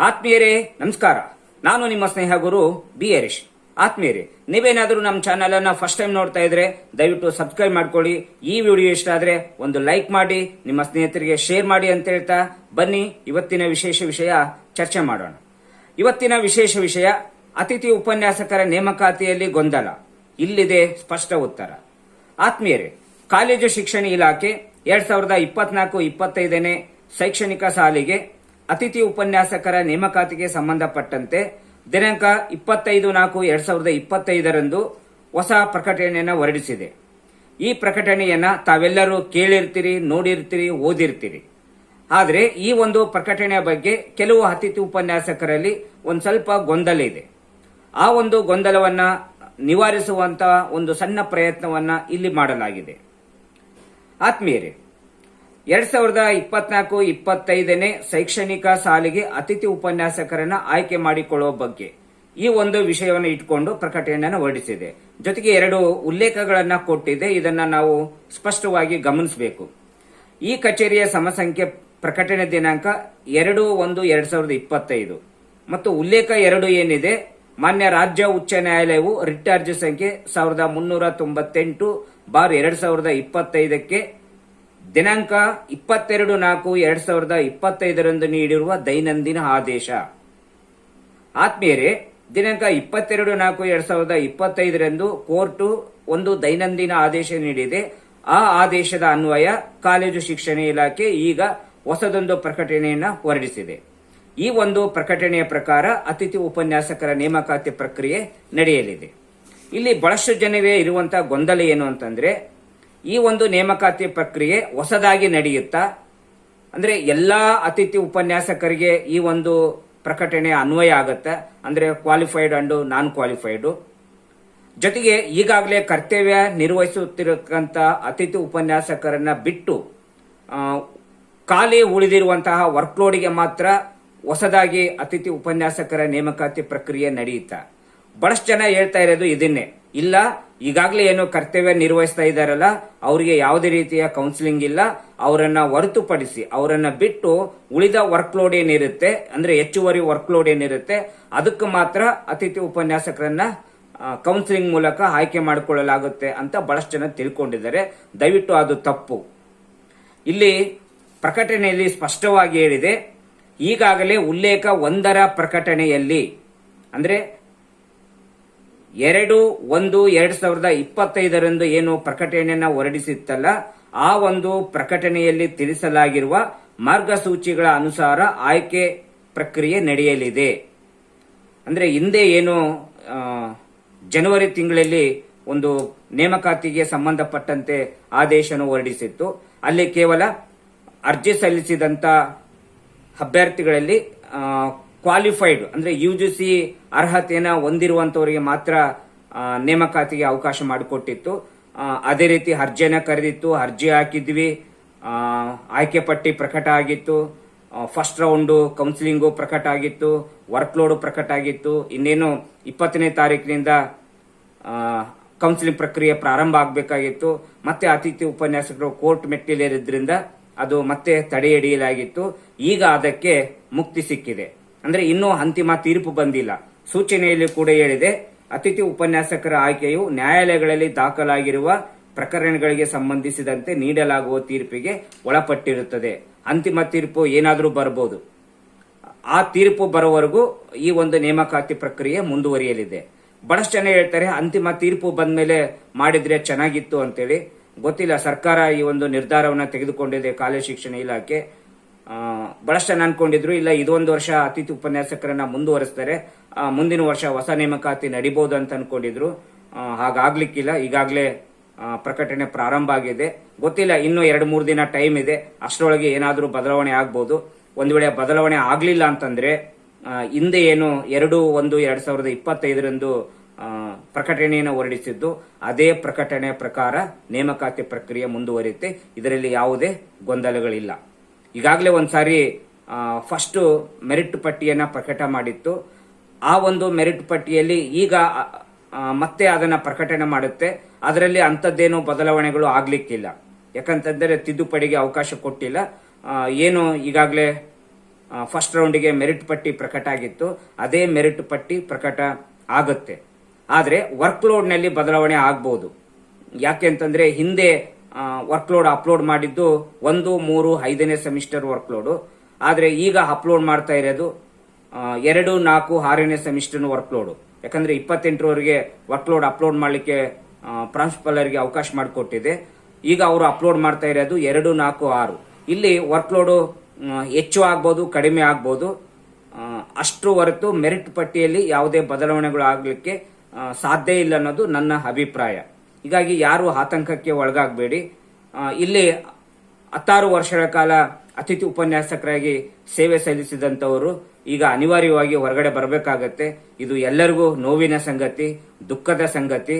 ಆತ್ಮೀಯರೇ, ನಮಸ್ಕಾರ. ನಾನು ನಿಮ್ಮ ಸ್ನೇಹ ಗುರು ಬಿ ಹರೀಶ್ ಆತ್ಮೀಯರೇ, ನೀವೇನಾದರೂ ನಮ್ಮ ಚಾನಲ್ ಅನ್ನ ಫಸ್ಟ್ ಟೈಮ್ ನೋಡ್ತಾ ಇದ್ರೆ, ದಯವಿಟ್ಟು ಸಬ್ಸ್ಕ್ರೈಬ್ ಮಾಡ್ಕೊಳ್ಳಿ. ಈ ವಿಡಿಯೋ ಇಷ್ಟ ಆದ್ರೆ ಒಂದು ಲೈಕ್ ಮಾಡಿ, ನಿಮ್ಮ ಸ್ನೇಹಿತರಿಗೆ ಶೇರ್ ಮಾಡಿ ಅಂತ ಹೇಳ್ತಾ ಬನ್ನಿ. ಇವತ್ತಿನ ವಿಶೇಷ ವಿಷಯ ಚರ್ಚೆ ಮಾಡೋಣ. ಇವತ್ತಿನ ವಿಶೇಷ ವಿಷಯ, ಅತಿಥಿ ಉಪನ್ಯಾಸಕರ ನೇಮಕಾತಿಯಲ್ಲಿ ಗೊಂದಲ. ಇಲ್ಲಿದೆ ಸ್ಪಷ್ಟ ಉತ್ತರ. ಆತ್ಮೀಯರೇ, ಕಾಲೇಜು ಶಿಕ್ಷಣ ಇಲಾಖೆ ಎರಡ್ ಸಾವಿರದ ಇಪ್ಪತ್ನಾಲ್ಕು, ಇಪ್ಪತ್ತೈದನೇ ಶೈಕ್ಷಣಿಕ ಸಾಲಿಗೆ ಅತಿಥಿ ಉಪನ್ಯಾಸಕರ ನೇಮಕಾತಿಗೆ ಸಂಬಂಧಪಟ್ಟಂತೆ ದಿನಾಂಕ ಇಪ್ಪತ್ತೈದು ನಾಲ್ಕು ಎರಡ್ ಸಾವಿರದ ಇಪ್ಪತ್ತೈದರಂದು ಹೊಸ ಪ್ರಕಟಣೆಯನ್ನು ಹೊರಡಿಸಿದೆ. ಈ ಪ್ರಕಟಣೆಯನ್ನ ತಾವೆಲ್ಲರೂ ಕೇಳಿರ್ತೀರಿ, ನೋಡಿರ್ತೀರಿ, ಓದಿರ್ತೀರಿ. ಆದರೆ ಈ ಒಂದು ಪ್ರಕಟಣೆಯ ಬಗ್ಗೆ ಕೆಲವು ಅತಿಥಿ ಉಪನ್ಯಾಸಕರಲ್ಲಿ ಒಂದು ಸ್ವಲ್ಪ ಗೊಂದಲ ಇದೆ. ಆ ಒಂದು ಗೊಂದಲವನ್ನ ನಿವಾರಿಸುವಂತಹ ಒಂದು ಸಣ್ಣ ಪ್ರಯತ್ನವನ್ನ ಇಲ್ಲಿ ಮಾಡಲಾಗಿದೆ. ಆತ್ಮೀಯರೇ ಎರಡ್ ಸಾವಿರದ ಇಪ್ಪತ್ನಾಲ್ಕು ಇಪ್ಪತ್ತೈದನೇ ಶೈಕ್ಷಣಿಕ ಸಾಲಿಗೆ ಅತಿಥಿ ಉಪನ್ಯಾಸಕರನ್ನ ಆಯ್ಕೆ ಮಾಡಿಕೊಳ್ಳುವ ಬಗ್ಗೆ ಈ ಒಂದು ವಿಷಯವನ್ನು ಇಟ್ಕೊಂಡು ಪ್ರಕಟಣೆಯನ್ನು ಹೊರಡಿಸಿದೆ. ಜೊತೆಗೆ ಎರಡು ಉಲ್ಲೇಖಗಳನ್ನ ಕೊಟ್ಟಿದೆ. ಇದನ್ನ ನಾವು ಸ್ಪಷ್ಟವಾಗಿ ಗಮನಿಸಬೇಕು. ಈ ಕಚೇರಿಯ ಸಮಸಂಖ್ಯೆ ಪ್ರಕಟಣೆ ದಿನಾಂಕ ಎರಡು ಒಂದು ಎರಡ್ ಸಾವಿರದ ಇಪ್ಪತ್ತೈದು. ಮತ್ತು ಉಲ್ಲೇಖ ಎರಡು ಏನಿದೆ? ಮಾನ್ಯ ರಾಜ್ಯ ಉಚ್ಚ ನ್ಯಾಯಾಲಯವು ರಿಟ್ ಅರ್ಜಿ ಸಂಖ್ಯೆ ಸಾವಿರದ ಮುನ್ನೂರ ತೊಂಬತ್ತೆಂಟು ಬಾರ್ ಎರಡ್ ಸಾವಿರದ ಇಪ್ಪತ್ತೈದಕ್ಕೆ ದಿನಾಂಕ ಇಪ್ಪತ್ತೆರಡು ನಾಲ್ಕು ಎರಡ್ ಸಾವಿರದ ಇಪ್ಪತ್ತೈದರಂದು ನೀಡಿರುವ ದೈನಂದಿನ ಆದೇಶ. ಆತ್ಮೀಯರೇ, ದಿನಾಂಕ ಇಪ್ಪತ್ತೆರಡು ನಾಲ್ಕು ಎರಡ್ ಸಾವಿರದ ಇಪ್ಪತ್ತೈದರಂದು ಕೋರ್ಟು ಒಂದು ದೈನಂದಿನ ಆದೇಶ ನೀಡಿದೆ. ಆ ಆದೇಶದ ಅನ್ವಯ ಕಾಲೇಜು ಶಿಕ್ಷಣ ಇಲಾಖೆ ಈಗ ಹೊಸದೊಂದು ಪ್ರಕಟಣೆಯನ್ನು ಹೊರಡಿಸಿದೆ. ಈ ಒಂದು ಪ್ರಕಟಣೆಯ ಪ್ರಕಾರ ಅತಿಥಿ ಉಪನ್ಯಾಸಕರ ನೇಮಕಾತಿ ಪ್ರಕ್ರಿಯೆ ನಡೆಯಲಿದೆ. ಇಲ್ಲಿ ಬಹಳಷ್ಟು ಜನವೇ ಇರುವಂತಹ ಗೊಂದಲ ಏನು ಅಂತಂದ್ರೆ ಈ ಒಂದು ನೇಮಕಾತಿ ಪ್ರಕ್ರಿಯೆ ಹೊಸದಾಗಿ ನಡೆಯುತ್ತಾ? ಅಂದ್ರೆ ಎಲ್ಲಾ ಅತಿಥಿ ಉಪನ್ಯಾಸಕರಿಗೆ ಈ ಒಂದು ಪ್ರಕಟಣೆ ಅನ್ವಯ ಆಗುತ್ತೆ. ಅಂದ್ರೆ ಕ್ವಾಲಿಫೈಡ್ ಅಂಡ್ ನಾನ್ ಕ್ವಾಲಿಫೈಡ್ ಜೊತೆಗೆ ಈಗಾಗಲೇ ಕರ್ತವ್ಯ ನಿರ್ವಹಿಸುತ್ತಿರತಕ್ಕಂತ ಅತಿಥಿ ಉಪನ್ಯಾಸಕರನ್ನ ಬಿಟ್ಟು ಖಾಲಿ ಉಳಿದಿರುವಂತಹ ವರ್ಕ್ಲೋಡ್ಗೆ ಮಾತ್ರ ಹೊಸದಾಗಿ ಅತಿಥಿ ಉಪನ್ಯಾಸಕರ ನೇಮಕಾತಿ ಪ್ರಕ್ರಿಯೆ ನಡೆಯುತ್ತಾ? ಬಹಳಷ್ಟು ಜನ ಹೇಳ್ತಾ ಇರೋದು ಇದನ್ನೇ. ಇಲ್ಲ ಈಗಾಗಲೇ ಏನು ಕರ್ತವ್ಯ ನಿರ್ವಹಿಸ್ತಾ ಇದ್ದಾರಲ್ಲ ಅವರಿಗೆ ಯಾವುದೇ ರೀತಿಯ ಕೌನ್ಸಿಲಿಂಗ್ ಇಲ್ಲ. ಅವರನ್ನ ಹೊರತುಪಡಿಸಿ, ಅವರನ್ನ ಬಿಟ್ಟು ಉಳಿದ ವರ್ಕ್ ಲೋಡ್ ಏನಿರುತ್ತೆ, ಅಂದ್ರೆ ಹೆಚ್ಚುವರಿ ವರ್ಕ್ ಲೋಡ್ ಏನಿರುತ್ತೆ, ಅದಕ್ಕೆ ಮಾತ್ರ ಅತಿಥಿ ಉಪನ್ಯಾಸಕರನ್ನ ಕೌನ್ಸಿಲಿಂಗ್ ಮೂಲಕ ಆಯ್ಕೆ ಮಾಡಿಕೊಳ್ಳಲಾಗುತ್ತೆ ಅಂತ ಬಹಳಷ್ಟು ಜನ ತಿಳ್ಕೊಂಡಿದ್ದಾರೆ. ದಯವಿಟ್ಟು ಅದು ತಪ್ಪು. ಇಲ್ಲಿ ಪ್ರಕಟಣೆಯಲ್ಲಿ ಸ್ಪಷ್ಟವಾಗಿ ಹೇಳಿದೆ, ಈಗಾಗಲೇ ಉಲ್ಲೇಖ ಒಂದರ ಪ್ರಕಟಣೆಯಲ್ಲಿ, ಅಂದ್ರೆ ಎರಡು ಒಂದು ಎರಡ್ ಸಾವಿರದ ಇಪ್ಪತ್ತೈದರಂದು ಏನು ಪ್ರಕಟಣೆಯನ್ನ ಹೊರಡಿಸಿತ್ತಲ್ಲ, ಆ ಒಂದು ಪ್ರಕಟಣೆಯಲ್ಲಿ ತಿಳಿಸಲಾಗಿರುವ ಮಾರ್ಗಸೂಚಿಗಳ ಅನುಸಾರ ಆಯ್ಕೆ ಪ್ರಕ್ರಿಯೆ ನಡೆಯಲಿದೆ. ಅಂದ್ರೆ ಹಿಂದೆ ಏನು ಜನವರಿ ತಿಂಗಳಲ್ಲಿ ಒಂದು ನೇಮಕಾತಿಗೆ ಸಂಬಂಧಪಟ್ಟಂತೆ ಆದೇಶನ ಹೊರಡಿಸಿತ್ತು. ಅಲ್ಲಿ ಕೇವಲ ಅರ್ಜಿ ಸಲ್ಲಿಸಿದಂತ ಅಭ್ಯರ್ಥಿಗಳಲ್ಲಿ ಕ್ವಾಲಿಫೈಡ್ ಅಂದ್ರೆ ಯು ಜಿ ಸಿ ಅರ್ಹತೆಯನ್ನ ಹೊಂದಿರುವಂತವರಿಗೆ ಮಾತ್ರ ನೇಮಕಾತಿಗೆ ಅವಕಾಶ ಮಾಡಿಕೊಟ್ಟಿತ್ತು. ಅದೇ ರೀತಿ ಅರ್ಜಿಯನ್ನ ಕರೆದಿತ್ತು, ಅರ್ಜಿ ಹಾಕಿದ್ವಿ. ಆಯ್ಕೆ ಪಟ್ಟಿ ಪ್ರಕಟ ಆಗಿತ್ತು. ಫಸ್ಟ್ ರೌಂಡು ಕೌನ್ಸಿಲಿಂಗು ಪ್ರಕಟ ಆಗಿತ್ತು ವರ್ಕ್ ಲೋಡ್ ಪ್ರಕಟ ಆಗಿತ್ತು. ಇನ್ನೇನು ಇಪ್ಪತ್ತನೇ ತಾರೀಕಿನಿಂದ ಕೌನ್ಸಿಲಿಂಗ್ ಪ್ರಕ್ರಿಯೆ ಪ್ರಾರಂಭ ಆಗಬೇಕಾಗಿತ್ತು. ಮತ್ತೆ ಅತಿಥಿ ಉಪನ್ಯಾಸಕರು ಕೋರ್ಟ್ ಮೆಟ್ಟಿಲೇರಿದ್ರಿಂದ ಅದು ಮತ್ತೆ ತಡೆ ಹಿಡಿಯಲಾಗಿತ್ತು ಈಗ ಅದಕ್ಕೆ ಮುಕ್ತಿ ಸಿಕ್ಕಿದೆ. ಅಂದ್ರೆ ಇನ್ನೂ ಅಂತಿಮ ತೀರ್ಪು ಬಂದಿಲ್ಲ. ಸೂಚನೆಯಲ್ಲಿ ಕೂಡ ಹೇಳಿದೆ, ಅತಿಥಿ ಉಪನ್ಯಾಸಕರ ಆಯ್ಕೆಯು ನ್ಯಾಯಾಲಯಗಳಲ್ಲಿ ದಾಖಲಾಗಿರುವ ಪ್ರಕರಣಗಳಿಗೆ ಸಂಬಂಧಿಸಿದಂತೆ ನೀಡಲಾಗುವ ತೀರ್ಪಿಗೆ ಒಳಪಟ್ಟಿರುತ್ತದೆ. ಅಂತಿಮ ತೀರ್ಪು ಏನಾದರೂ ಬರಬಹುದು ಆ ತೀರ್ಪು ಬರೋವರೆಗೂ ಈ ಒಂದು ನೇಮಕಾತಿ ಪ್ರಕ್ರಿಯೆ ಮುಂದುವರಿಯಲಿದೆ. ಬಹಳಷ್ಟು ಜನ ಹೇಳ್ತಾರೆ, ಅಂತಿಮ ತೀರ್ಪು ಬಂದ ಮೇಲೆ ಮಾಡಿದ್ರೆ ಚೆನ್ನಾಗಿತ್ತು ಅಂತೇಳಿ. ಗೊತ್ತಿಲ್ಲ, ಸರ್ಕಾರ ಈ ಒಂದು ನಿರ್ಧಾರವನ್ನು ತೆಗೆದುಕೊಂಡಿದೆ, ಕಾಲೇಜು ಶಿಕ್ಷಣ ಇಲಾಖೆ. ಬಹಳಷ್ಟು ಜನ ಅನ್ಕೊಂಡಿದ್ರು, ಇಲ್ಲ ಇದೊಂದು ವರ್ಷ ಅತಿಥಿ ಉಪನ್ಯಾಸಕರನ್ನ ಮುಂದುವರಿಸ್ತಾರೆ ಮುಂದಿನ ವರ್ಷ ಹೊಸ ನೇಮಕಾತಿ ನಡಿಬಹುದು ಅಂತ ಅನ್ಕೊಂಡಿದ್ರು. ಹಾಗಾಗ್ಲಿಕ್ಕಿಲ್ಲ, ಈಗಾಗಲೇ ಪ್ರಕಟಣೆ ಪ್ರಾರಂಭ ಆಗಿದೆ. ಗೊತ್ತಿಲ್ಲ, ಇನ್ನೂ ಎರಡು ಮೂರು ದಿನ ಟೈಮ್ ಇದೆ, ಅಷ್ಟರೊಳಗೆ ಏನಾದರೂ ಬದಲಾವಣೆ ಆಗ್ಬೋದು. ಒಂದು ವೇಳೆ ಬದಲಾವಣೆ ಆಗಲಿಲ್ಲ ಅಂತಂದ್ರೆ ಹಿಂದೆ ಏನು ಎರಡು ಒಂದು ಎರಡ್ ಸಾವಿರದ ಇಪ್ಪತ್ತೈದರಂದು ಪ್ರಕಟಣೆಯನ್ನು ಹೊರಡಿಸಿದ್ದು, ಅದೇ ಪ್ರಕಟಣೆ ಪ್ರಕಾರ ನೇಮಕಾತಿ ಪ್ರಕ್ರಿಯೆ ಮುಂದುವರಿಯುತ್ತೆ. ಇದರಲ್ಲಿ ಯಾವುದೇ ಗೊಂದಲಗಳಿಲ್ಲ. ಈಗಾಗಲೇ ಒಂದ್ಸಾರಿ ಫಸ್ಟ್ ಮೆರಿಟ್ ಪಟ್ಟಿಯನ್ನ ಪ್ರಕಟ ಮಾಡಿತ್ತು. ಆ ಒಂದು ಮೆರಿಟ್ ಪಟ್ಟಿಯಲ್ಲಿ ಈಗ ಮತ್ತೆ ಅದನ್ನ ಪ್ರಕಟಣೆ ಮಾಡುತ್ತೆ. ಅದರಲ್ಲಿ ಅಂಥದ್ದೇನು ಬದಲಾವಣೆಗಳು ಆಗ್ಲಿಕ್ಕಿಲ್ಲ. ಯಾಕಂತಂದ್ರೆ ತಿದ್ದುಪಡಿಗೆ ಅವಕಾಶ ಕೊಟ್ಟಿಲ್ಲ. ಏನು ಈಗಾಗಲೇ ಫಸ್ಟ್ ರೌಂಡಿಗೆ ಮೆರಿಟ್ ಪಟ್ಟಿ ಪ್ರಕಟ ಆಗಿತ್ತು. ಅದೇ ಮೆರಿಟ್ ಪಟ್ಟಿ ಪ್ರಕಟ ಆಗುತ್ತೆ. ಆದರೆ ವರ್ಕ್ಲೋಡ್ನಲ್ಲಿ ಬದಲಾವಣೆ ಆಗ್ಬೋದು. ಯಾಕೆ ಅಂತಂದ್ರೆ ಹಿಂದೆ ವರ್ಕ್ಲೋಡ್ ಅಪ್ಲೋಡ್ ಮಾಡಿದ್ದು ಒಂದು, ಮೂರು, ಐದನೇ ಸೆಮಿಸ್ಟರ್ ವರ್ಕ್ಲೋಡು ಆದರೆ ಈಗ ಅಪ್ಲೋಡ್ ಮಾಡ್ತಾ ಇರೋದು ಎರಡು, ನಾಲ್ಕು, ಆರನೇ ಸೆಮಿಸ್ಟರ್ ವರ್ಕ್ಲೋಡು ಯಾಕಂದರೆ ಇಪ್ಪತ್ತೆಂಟರವರೆಗೆ ವರ್ಕ್ಲೋಡ್ ಅಪ್ಲೋಡ್ ಮಾಡಲಿಕ್ಕೆ ಪ್ರಾಂಶುಪಾಲರಿಗೆ ಅವಕಾಶ ಮಾಡಿಕೊಟ್ಟಿದೆ. ಈಗ ಅವರು ಅಪ್ಲೋಡ್ ಮಾಡ್ತಾ ಇರೋದು ಎರಡು, ನಾಲ್ಕು, ಆರು. ಇಲ್ಲಿ ವರ್ಕ್ಲೋಡು ಹೆಚ್ಚು ಆಗ್ಬೋದು, ಕಡಿಮೆ ಆಗ್ಬೋದು. ಅಷ್ಟು ಹೊರತು ಮೆರಿಟ್ ಪಟ್ಟಿಯಲ್ಲಿ ಯಾವುದೇ ಬದಲಾವಣೆಗಳು ಆಗಲಿಕ್ಕೆ ಸಾಧ್ಯ ಇಲ್ಲ ಅನ್ನೋದು ನನ್ನ ಅಭಿಪ್ರಾಯ. ಹೀಗಾಗಿ ಯಾರು ಆತಂಕಕ್ಕೆ ಒಳಗಾಗಬೇಡಿ. ಇಲ್ಲಿ ಹತ್ತಾರು ವರ್ಷಗಳ ಕಾಲ ಅತಿಥಿ ಉಪನ್ಯಾಸಕರಾಗಿ ಸೇವೆ ಸಲ್ಲಿಸಿದಂಥವರು ಈಗ ಅನಿವಾರ್ಯವಾಗಿ ಹೊರಗಡೆ ಬರಬೇಕಾಗತ್ತೆ. ಇದು ಎಲ್ಲರಿಗೂ ನೋವಿನ ಸಂಗತಿ, ದುಃಖದ ಸಂಗತಿ.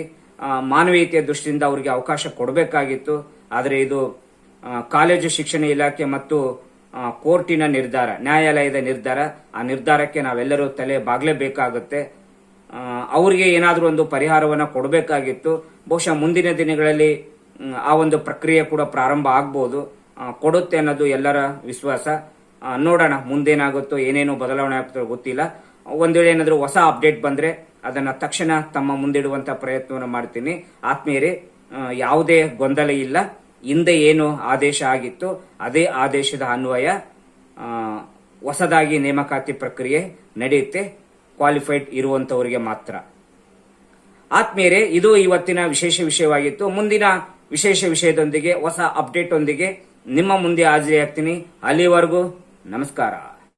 ಮಾನವೀಯತೆಯ ದೃಷ್ಟಿಯಿಂದ ಅವರಿಗೆ ಅವಕಾಶ ಕೊಡಬೇಕಾಗಿತ್ತು. ಆದರೆ ಇದು ಕಾಲೇಜು ಶಿಕ್ಷಣ ಇಲಾಖೆ ಮತ್ತು ಕೋರ್ಟಿನ ನಿರ್ಧಾರ, ನ್ಯಾಯಾಲಯದ ನಿರ್ಧಾರ. ಆ ನಿರ್ಧಾರಕ್ಕೆ ನಾವೆಲ್ಲರೂ ತಲೆ ಬಾಗ್ಲೇಬೇಕಾಗುತ್ತೆ. ಅವ್ರಿಗೆ ಏನಾದರೂ ಒಂದು ಪರಿಹಾರವನ್ನು ಕೊಡಬೇಕಾಗಿತ್ತು. ಬಹುಶಃ ಮುಂದಿನ ದಿನಗಳಲ್ಲಿ ಆ ಒಂದು ಪ್ರಕ್ರಿಯೆ ಕೂಡ ಪ್ರಾರಂಭ ಆಗ್ಬೋದು. ಕೊಡುತ್ತೆ ಅನ್ನೋದು ಎಲ್ಲರ ವಿಶ್ವಾಸ. ನೋಡೋಣ, ಮುಂದೇನಾಗುತ್ತೋ, ಏನೇನು ಬದಲಾವಣೆ ಆಗ್ತೋ ಗೊತ್ತಿಲ್ಲ. ಒಂದು ವೇಳೆ ಏನಾದರೂ ಹೊಸ ಅಪ್ಡೇಟ್ ಬಂದರೆ ಅದನ್ನು ತಕ್ಷಣ ತಮ್ಮ ಮುಂದಿಡುವಂಥ ಪ್ರಯತ್ನವನ್ನು ಮಾಡ್ತೀನಿ. ಆತ್ಮೀಯರೇ ಯಾವುದೇ ಗೊಂದಲ ಇಲ್ಲ. ಹಿಂದೆ ಏನು ಆದೇಶ ಆಗಿತ್ತು, ಅದೇ ಆದೇಶದ ಅನ್ವಯ ಹೊಸದಾಗಿ ನೇಮಕಾತಿ ಪ್ರಕ್ರಿಯೆ ನಡೆಯುತ್ತೆ. ಕ್ವಾಲಿಫೈಡ್ ಇರುವಂತವರಿಗೆ ಮಾತ್ರ. ಆತ್ಮೀಯರೇ, ಇದು ಇವತ್ತಿನ ವಿಶೇಷ ವಿಷಯವಾಗಿತ್ತು. ಮುಂದಿನ ವಿಶೇಷ ವಿಷಯದೊಂದಿಗೆ, ಹೊಸ ಅಪ್ಡೇಟ್ ಒಂದಿಗೆ ನಿಮ್ಮ ಮುಂದೆ ಹಾಜರಿಯಾಗ್ತೀನಿ. ಅಲ್ಲಿವರೆಗೂ ನಮಸ್ಕಾರ.